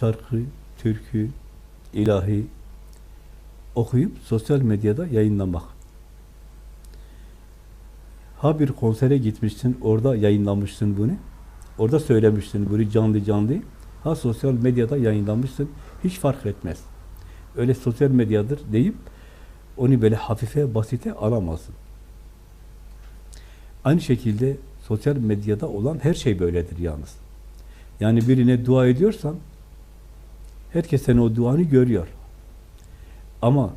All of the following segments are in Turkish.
şarkı, türkü, ilahi okuyup sosyal medyada yayınlamak. Ha bir konsere gitmişsin, orada yayınlamışsın bunu. Orada söylemişsin bunu canlı canlı. Ha sosyal medyada yayınlamışsın. Hiç fark etmez. Öyle sosyal medyadır deyip onu böyle hafife, basite alamazsın. Aynı şekilde sosyal medyada olan her şey böyledir yalnız. Yani birine dua ediyorsan herkes senin o duanı görüyor. Ama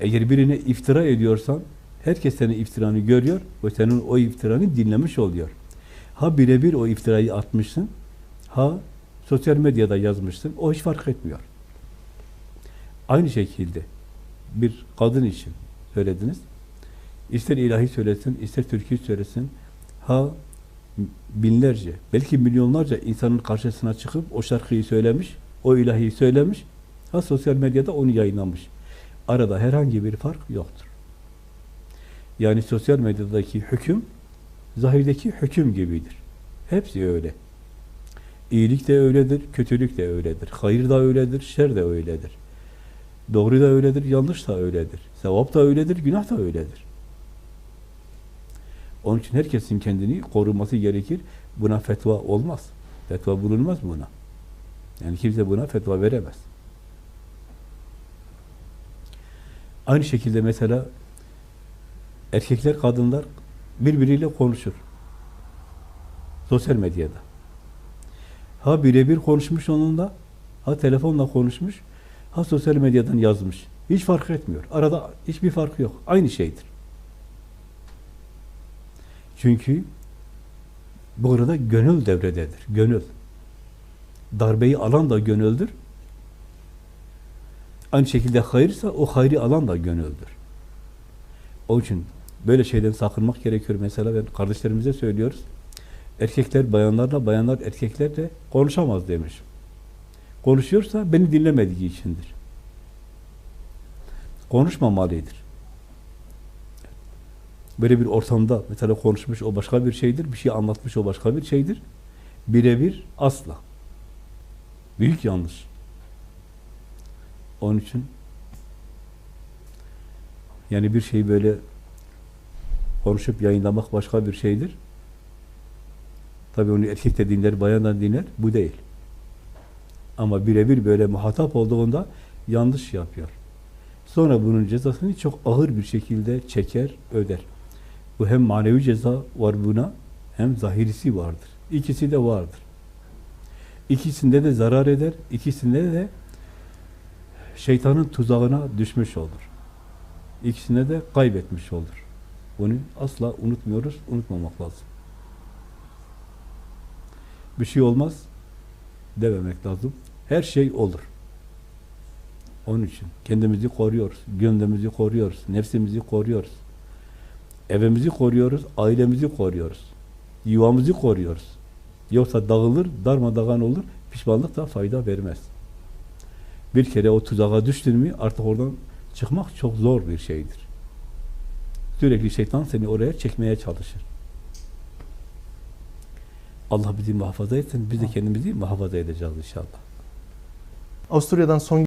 eğer birine iftira ediyorsan herkes senin iftiranı görüyor ve senin o iftiranı dinlemiş oluyor. Ha birebir o iftirayı atmışsın, ha sosyal medyada yazmışsın, o hiç fark etmiyor. Aynı şekilde bir kadın için söylediniz. İster ilahi söylesin, ister türkü söylesin, ha binlerce, belki milyonlarca insanın karşısına çıkıp o şarkıyı söylemiş, o ilahiyi söylemiş, ha sosyal medyada onu yayınlamış. Arada herhangi bir fark yoktur. Yani sosyal medyadaki hüküm, zahirdeki hüküm gibidir. Hepsi öyle. İyilik de öyledir, kötülük de öyledir. Hayır da öyledir, şer de öyledir. Doğru da öyledir, yanlış da öyledir. Sevap da öyledir, günah da öyledir. Onun için herkesin kendini koruması gerekir. Buna fetva olmaz. Fetva bulunmaz buna. Yani kimse buna fetva veremez. Aynı şekilde mesela erkekler, kadınlar birbiriyle konuşur. Sosyal medyada. Ha birebir konuşmuş onunla, ha telefonla konuşmuş, ha sosyal medyadan yazmış. Hiç fark etmiyor. Arada hiçbir farkı yok. Aynı şeydir. Çünkü bu arada gönül devrededir. Gönül. Darbeyi alan da gönüldür. Aynı şekilde hayırsa o hayri alan da gönüldür. O için böyle şeyden sakınmak gerekiyor. Mesela ben kardeşlerimize söylüyoruz. Erkekler bayanlarla, bayanlar erkeklerle konuşamaz demiş. Konuşuyorsa beni dinlemediği içindir. Konuşmamalıdır. Böyle bir ortamda mesela konuşmuş o başka bir şeydir, bir şey anlatmış o başka bir şeydir. Birebir asla. Büyük yanlış. Onun için yani bir şeyi böyle konuşup yayınlamak başka bir şeydir. Tabii onu erkek de dinler, bayan da dinler. Bu değil. Ama birebir böyle muhatap olduğunda yanlış yapıyor. Sonra bunun cezasını çok ağır bir şekilde çeker, öder. Bu hem manevi ceza var buna, hem zahirisi vardır. İkisi de vardır. İkisinde de zarar eder, ikisinde de şeytanın tuzağına düşmüş olur. İkisinde de kaybetmiş olur. Bunu asla unutmuyoruz, unutmamak lazım. Bir şey olmaz dememek lazım. Her şey olur. Onun için kendimizi koruyoruz, gönlümüzü koruyoruz, nefsimizi koruyoruz. Evimizi koruyoruz, ailemizi koruyoruz. Yuvamızı koruyoruz. Yoksa dağılır, darmadağın olur, pişmanlık da fayda vermez. Bir kere o tuzağa düştün mü artık oradan çıkmak çok zor bir şeydir. Sürekli şeytan seni oraya çekmeye çalışır. Allah bizi muhafaza etsin, biz de kendimizi muhafaza edeceğiz inşallah. Avusturya'dan son